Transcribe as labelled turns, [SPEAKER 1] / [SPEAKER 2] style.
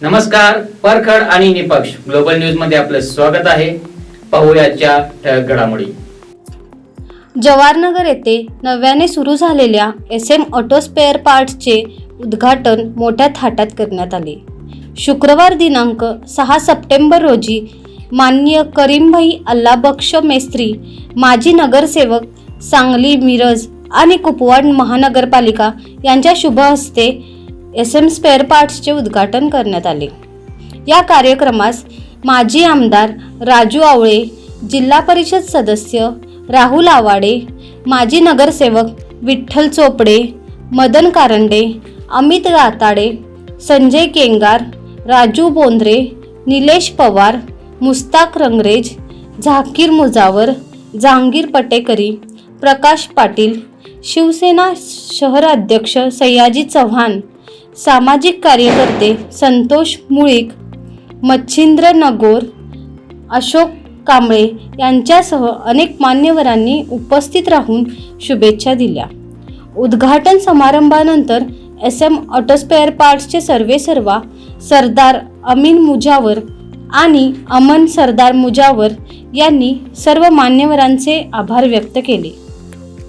[SPEAKER 1] नमस्कार परखड आणि निपक्ष ग्लोबल न्यूजमध्ये आपलं स्वागत आहे. पाहुयाच्या ठळक घडामोडी.
[SPEAKER 2] जवाहरनगर येथे नव्याने सुरू झालेल्या एस एम ऑटो स्पेअर पार्ट्सचे उद्घाटन मोठ्या थाटात करण्यात आले. शुक्रवार दिनांक सहा सप्टेंबर रोजी माननीय करीमभाई अल्लाबक्ष मेस्त्री माजी नगरसेवक सांगली मिरज आणि कुपवाड महानगरपालिका यांच्या शुभ हस्ते एस एम स्पेअर पार्ट्सचे उद्घाटन करण्यात आले. या कार्यक्रमास माजी आमदार राजू आवळे जिल्हा परिषद सदस्य राहुल आवाडे माजी नगरसेवक विठ्ठल चोपडे मदन कारंडे अमित गाताडे संजय केंगार राजू बोंद्रे निलेश पवार मुस्ताक रंगरेज झाकीर मुजावर जहांगीर पटेकरी प्रकाश पाटील शिवसेना शहराध्यक्ष सयाजी चव्हाण सामाजिक कार्यकर्ते संतोष मुळीक मच्छिंद्र नगोर अशोक कांबळे यांच्यासह अनेक मान्यवरांनी उपस्थित राहून शुभेच्छा दिल्या. उद्घाटन समारंभानंतर एस एम ऑटोस्पेअर पार्ट्सचे सर्वेसर्वा सरदार अमीन मुजावर आणि अमन सरदार मुजावर यांनी सर्व मान्यवरांचे आभार व्यक्त केले.